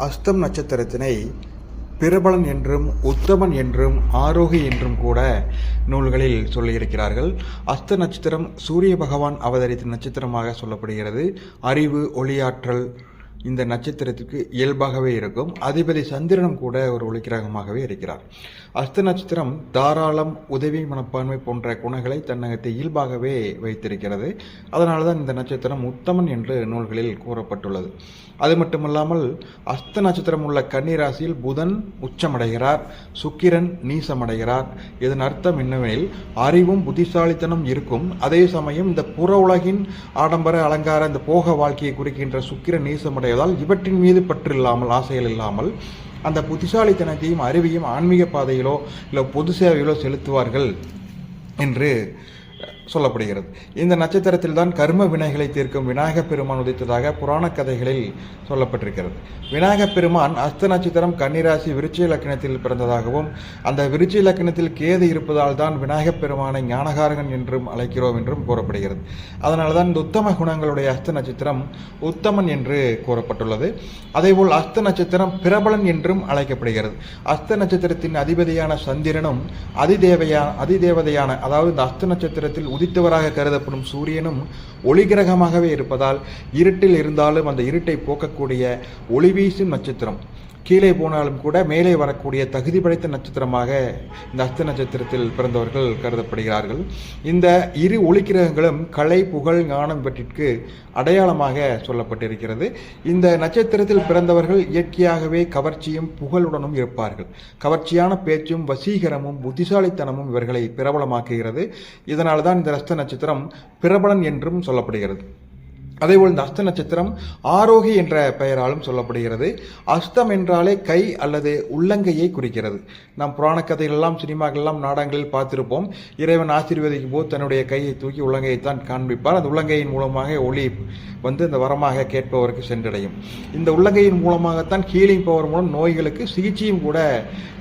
அஸ்தம் நட்சத்திரத்தினை பிரபலன் என்றும் உத்தமன் என்றும் ஆரோகி என்றும் கூட நூல்களில் சொல்லியிருக்கிறார்கள். அஸ்த நட்சத்திரம் சூரிய பகவான் அவதரித்த நட்சத்திரமாக சொல்லப்படுகிறது. அறிவு ஒளியாற்றல் இந்த நட்சத்திரத்திற்கு இயல்பாகவே இருக்கும். அதிபதி சந்திரனும் கூட ஒரு ஒளிக்கிரகமாகவே இருக்கிறார். அஸ்த நட்சத்திரம் தாராளம் உதவி மனப்பான்மை போன்ற குணங்களை தன்னகத்தை இயல்பாகவே வைத்திருக்கிறது. அதனால தான் இந்த நட்சத்திரம் உத்தமன் என்று நூல்களில் கூறப்பட்டுள்ளது. அது மட்டுமல்லாமல் அஸ்த நட்சத்திரம் உள்ள கன்னிராசியில் புதன் உச்சமடைகிறார் சுக்கிரன் நீசமடைகிறார். இதன் அர்த்தம் என்னவெனில் அறிவும் புத்திசாலித்தனம் இருக்கும். அதே சமயம் இந்த புற உலகின் ஆடம்பர அலங்கார இந்த போக வாழ்க்கையை குறிக்கின்ற சுக்கிரன் நீசமடைவதால் இவற்றின் மீது பற்று இல்லாமல் ஆசைகள் இல்லாமல் அந்த புத்திசாலித்தனத்தையும் அறிவையும் ஆன்மீக பாதையிலோ இல்லை பொது சேவையிலோ செலுத்துவார்கள் என்று சொல்லப்படுகிறது. இந்த நட்சத்திரத்தில் தான் கர்ம வினைகளை தீர்க்கும் விநாயகப் பெருமான் உதித்ததாக புராண கதைகளில் சொல்லப்பட்டிருக்கிறது. விநாயகப் பெருமான் அஸ்த நட்சத்திரம் கன்னிராசி விருச்சிக லக்கணத்தில் பிறந்ததாகவும் அந்த விருச்சிக லக்கணத்தில் கேது இருப்பதால் தான் விநாயகப் பெருமானை ஞானகாரகன் என்றும் அழைக்கிறோம் என்றும் கூறப்படுகிறது. அதனால தான் இந்த உத்தம குணங்களுடைய அஸ்த நட்சத்திரம் உத்தமன் என்று கூறப்பட்டுள்ளது. அதேபோல் அஸ்த நட்சத்திரம் பிரபலன் என்றும் அழைக்கப்படுகிறது. அஸ்த நட்சத்திரத்தின் அதிபதியான சந்திரனும் அதிதேவையான அதிதேவதையான அதாவது இந்த அஸ்த நட்சத்திரத்தில் உதித்தவராக கருதப்படும் சூரியனும் ஒளி கிரகமாகவே இருப்பதால் இருட்டில் இருந்தாலும் அந்த இருட்டை போக்கக்கூடிய ஒளி வீசும் நட்சத்திரம். கீழே போனாலும் கூட மேலே வரக்கூடிய தகுதி படைத்த நட்சத்திரமாக இந்த அஸ்த நட்சத்திரத்தில் பிறந்தவர்கள் கருதப்படுகிறார்கள். இந்த இரு ஒளிக்கிரகங்களும் கலை புகழ் ஞானம் இவற்றிற்கு அடையாளமாக சொல்லப்பட்டிருக்கிறது. இந்த நட்சத்திரத்தில் பிறந்தவர்கள் இயற்கையாகவே கவர்ச்சியும் புகழுடனும் இருப்பார்கள். கவர்ச்சியான பேச்சும் வசீகரமும் புத்திசாலித்தனமும் இவர்களை பிரபலமாக்குகிறது. இதனால்தான் தான் இந்த ரஸ்த நட்சத்திரம் பிரபலன் என்றும் சொல்லப்படுகிறது. அதேபோல் இந்த அஸ்த நட்சத்திரம் ஆரோகி என்ற பெயராலும் சொல்லப்படுகிறது. அஸ்தம் என்றாலே கை அல்லது உள்ளங்கையை குறிக்கிறது. நாம் புராண கதைகளெல்லாம் சினிமாக்கள்லாம் நாடகங்களில் பார்த்திருப்போம். இறைவன் ஆசீர்வதிக்கும் போது தன்னுடைய கையை தூக்கி உள்ளங்கையைத்தான் காண்பிப்பார். அந்த உள்ளங்கையின் மூலமாக ஒளி வந்து இந்த வரமாக கேட்பவருக்கு சென்றடையும். இந்த உள்ளங்கையின் மூலமாகத்தான் ஹீலிங் பவர் மூலம் நோய்களுக்கு சிகிச்சையும் கூட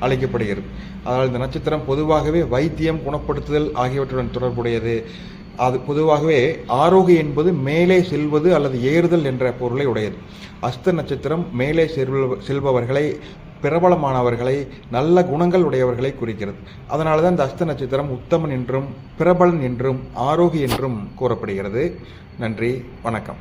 அளிக்கப்படுகிறது. அதனால் இந்த நட்சத்திரம் பொதுவாகவே வைத்தியம் குணப்படுத்துதல் ஆகியவற்றுடன் தொடர்புடையது. அது பொதுவாகவே ஆரோகி என்பது மேலே செல்வது அல்லது ஏறுதல் என்ற பொருளை உடையது. அஸ்த நட்சத்திரம் மேலே செல்வ செல்பவர்களை பிரபலமானவர்களை நல்ல குணங்கள் உடையவர்களை குறிக்கிறது. அதனால தான் இந்த அஸ்த நட்சத்திரம் உத்தமன் என்றும் பிரபலன் என்றும் ஆரோகி என்றும் கூறப்படுகிறது. நன்றி வணக்கம்.